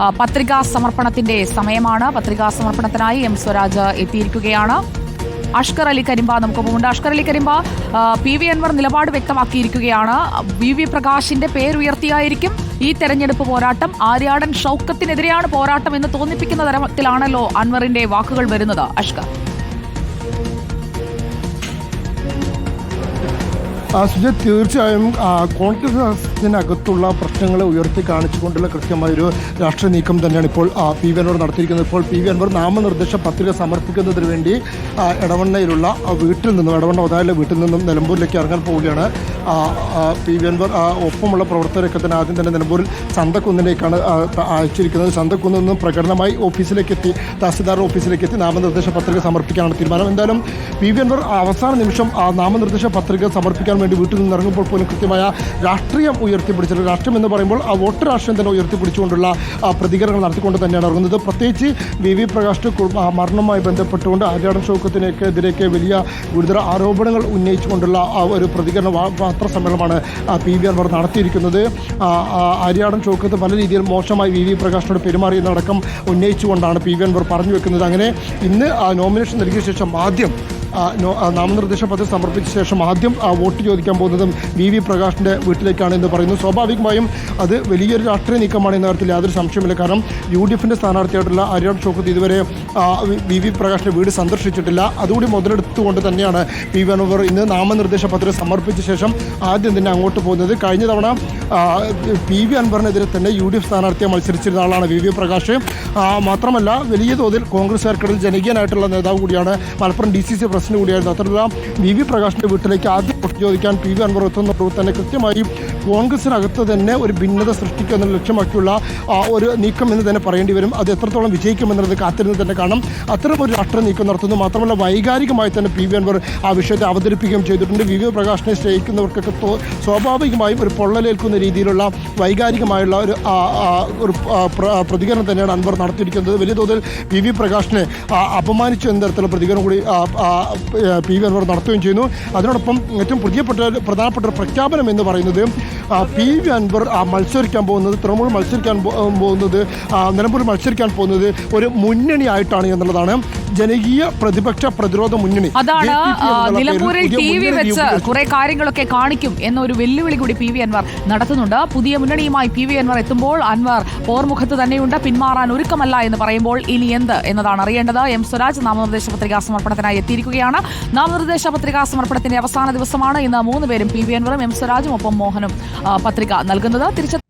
പത്രികാ സമർപ്പണത്തിന്റെ സമയമാണ്. പത്രികാ സമർപ്പണത്തിനായി എം സ്വരാജ് എത്തിയിരിക്കുകയാണ്. അഷ്കർ അലി കരിമ്പ നമുക്കൊപ്പമുണ്ട്. അഷ്കർ അലി കരിമ്പ പി വി അൻവർ നിലപാട് വ്യക്തമാക്കിയിരിക്കുകയാണ്. വി വി പ്രകാശിന്റെ പേരുയർത്തിയായിരിക്കും ഈ തെരഞ്ഞെടുപ്പ് പോരാട്ടം. ആര്യാടൻ ഷൗക്കത്തിനെതിരെയാണ് പോരാട്ടം എന്ന് തോന്നിപ്പിക്കുന്ന തരത്തിലാണല്ലോ അൻവറിന്റെ വാക്കുകൾ വരുന്നത്. അഷ്കർ. സുജ തീർച്ചയായും ആ, കോൺഗ്രസിനകത്തുള്ള പ്രശ്നങ്ങളെ ഉയർത്തി കാണിച്ചുകൊണ്ടുള്ള കൃത്യമായൊരു രാഷ്ട്രീയ നീക്കം തന്നെയാണ് ഇപ്പോൾ പി വി അൻവർ നടത്തിയിരിക്കുന്നത്. ഇപ്പോൾ പി വി അൻവർ നാമനിർദ്ദേശ പത്രിക സമർപ്പിക്കുന്നതിന് വേണ്ടി ഇടവണ്ണയിലുള്ള വീട്ടിൽ നിന്നും ഇടവണ്ണ ഒതായിലെ വീട്ടിൽ നിന്നും നിലമ്പൂരിലേക്ക് ഇറങ്ങാൻ പോവുകയാണ്. പി വി അൻവർ ഒപ്പമുള്ള പ്രവർത്തകരൊക്കെ തന്നെ ആദ്യം തന്നെ നിലമ്പൂരിൽ ചന്തക്കുന്നിലേക്കാണ് അയച്ചിരിക്കുന്നത്. ചന്തക്കുന്നിൽ നിന്നും പ്രകടനമായി ഓഫീസിലേക്ക് എത്തി തഹസിൽദാർ ഓഫീസിലേക്ക് എത്തി നാമനിർദ്ദേശ പത്രിക സമർപ്പിക്കാനാണ് തീരുമാനം. എന്തായാലും പി വി അൻവർ അവസാന നിമിഷം നാമനിർദ്ദേശ പത്രിക സമർപ്പിക്കാൻ വേണ്ടി വീട്ടിൽ നിന്ന് ഇറങ്ങുമ്പോൾ പോലും കൃത്യമായ രാഷ്ട്രീയം ഉയർത്തിപ്പിടിച്ചിട്ടുണ്ട് രാഷ്ട്രം എന്ന് പറയുമ്പോൾ ആ വോട്ട് രാഷ്ട്രം തന്നെ ഉയർത്തിപ്പിടിച്ചുകൊണ്ടുള്ള പ്രതികരണങ്ങൾ നടത്തിക്കൊണ്ട് തന്നെയാണ് ഇറങ്ങുന്നത്. പ്രത്യേകിച്ച് വി വി പ്രകാശ് മരണവുമായി ബന്ധപ്പെട്ടുകൊണ്ട് ആര്യാടൻ ഷൗക്കത്തിനെതിരെയൊക്കെ വലിയ ഗുരുതര ആരോപണങ്ങൾ ഉന്നയിച്ചുകൊണ്ടുള്ള ഒരു പ്രതികരണ പത്രസമ്മേളനമാണ് പി വി അൻവർ നടത്തിയിരിക്കുന്നത്. ആര്യാടൻ ഷൗക്കത്ത് പല രീതിയിൽ മോശമായി വി വി പ്രകാശിനോട് പെരുമാറിയെന്നടക്കം ഉന്നയിച്ചുകൊണ്ടാണ് പി വി അൻവർ പറഞ്ഞു വെക്കുന്നത്. അങ്ങനെ ഇന്ന് നോമിനേഷൻ നൽകിയ ശേഷം ആദ്യം നാമനിർദ്ദേശ പത്രിക സമർപ്പിച്ച ശേഷം ആദ്യം വോട്ട് ചോദിക്കാൻ പോകുന്നതും വി വി പ്രകാശിന്റെ വീട്ടിലേക്കാണ് എന്ന് പറയുന്നു. സ്വാഭാവികമായും അത് വലിയൊരു രാഷ്ട്രീയ നീക്കമാണ് എന്ന കാര്യത്തിൽ യാതൊരു സംശയമില്ല കാരണം യു ഡി എഫിന്റെ സ്ഥാനാർത്ഥിയായിട്ടുള്ള അരിയാട് ഷോക്കത്ത് ഇതുവരെ വി- വി പ്രകാശിന്റെ വീട് സന്ദർശിച്ചിട്ടില്ല. അതുകൂടി മുതലെടുത്തുകൊണ്ട് തന്നെയാണ് പി വി അൻവർ ഇന്ന് നാമനിർദ്ദേശ പത്രിക സമർപ്പിച്ച ശേഷം ആദ്യം തന്നെ അങ്ങോട്ട് പോകുന്നത്. കഴിഞ്ഞ തവണ പി വി അൻവറിനെതിരെ തന്നെ യു ഡി എഫ് സ്ഥാനാർത്ഥിയെ മത്സരിച്ചിരുന്ന ആളാണ് വി വി പ്രകാശ്. മാത്രമല്ല വലിയ തോതിൽ കോൺഗ്രസ്സുകാർക്കിടയിൽ ജനകീയനായിട്ടുള്ള നേതാവ് കൂടിയാണ് Malappuram D C C president കൂടിയായിരുന്നു. അത്രയും വി വി പ്രകാശിന്റെ വീട്ടിലേക്ക് ആദ്യം ചോദിക്കാൻ പി വി അൻവർ എത്തുന്നതോട് തന്നെ കൃത്യമായി കോൺഗ്രസിനകത്ത് തന്നെ ഒരു ഭിന്നത സൃഷ്ടിക്കുക എന്ന ലക്ഷ്യമാക്കിയുള്ള ഒരു നീക്കം എന്ന് തന്നെ പറയേണ്ടി വരും. അത് എത്രത്തോളം വിജയിക്കുമെന്നുള്ളത് കാത്തിരുന്ന് തന്നെ കാണാം. അത്തരം ഒരു രാഷ്ട്രീയ നീക്കം നടത്തുന്നു. മാത്രമല്ല വൈകാരികമായി തന്നെ പി വി അൻവർ ആ വിഷയത്തെ അവതരിപ്പിക്കുകയും ചെയ്തിട്ടുണ്ട്. വി വി പ്രകാശിനെ സ്നേഹിക്കുന്നവർക്കൊക്കെ സ്വാഭാവികമായും ഒരു പൊള്ളലേൽക്കുന്ന രീതിയിലുള്ള വൈകാരികമായുള്ള ഒരു ഒരു പ്രതികരണം തന്നെയാണ് അൻവർ നടത്തിയിരിക്കുന്നത്. വലിയ തോതിൽ വി വി പ്രകാശിനെ അപമാനിച്ചു എന്ന തരത്തിലുള്ള പ്രതികരണം കൂടി പി വി അൻവർ നടത്തുകയും ചെയ്യുന്നു. അതിനോടൊപ്പം ഏറ്റവും പ്രിയപ്പെട്ട ഒരു പ്രധാനപ്പെട്ട ഒരു പ്രഖ്യാപനം എന്ന് പറയുന്നത് പി വി അൻവർ മത്സരിക്കാൻ പോകുന്നത് തൃണമൂൽ മത്സരിക്കാൻ പോകുന്നത് നിലമ്പൂർ മത്സരിക്കാൻ പോകുന്നത് ഒരു മുന്നണിയായിട്ടാണ് എന്നുള്ളതാണ് ജനകീയ പ്രതിപക്ഷ പ്രതിരോധ മുന്നണി. അതാണ് നിലമ്പൂരിൽ ടി വി വെച്ച്. കുറെ കാര്യങ്ങളൊക്കെ കാണിക്കും എന്നൊരു വെല്ലുവിളി കൂടി പി വി അൻവർ നടത്തുന്നുണ്ട്. പുതിയ മുന്നണിയുമായി പി വി അൻവർ എത്തുമ്പോൾ അൻവർ പോർമുഖത്ത് തന്നെയുണ്ട് പിന്മാറാൻ ഒരുക്കമല്ല എന്ന് പറയുമ്പോൾ ഇനി എന്ത് എന്നതാണ് അറിയേണ്ടത്. എം സ്വരാജ് നാമനിർദ്ദേശ പത്രികാ സമർപ്പണത്തിനായി എത്തിയിരിക്കുകയാണ്. നാമനിർദ്ദേശ പത്രികാ സമർപ്പണത്തിന്റെ അവസാന ദിവസമാണ് ഇന്ന് മൂന്ന് പേരും പി വി അൻവറും എം സ്വരാജും ഒപ്പം മോഹനും പത്രിക നൽകുന്നത്. തിരിച്ചെത്തും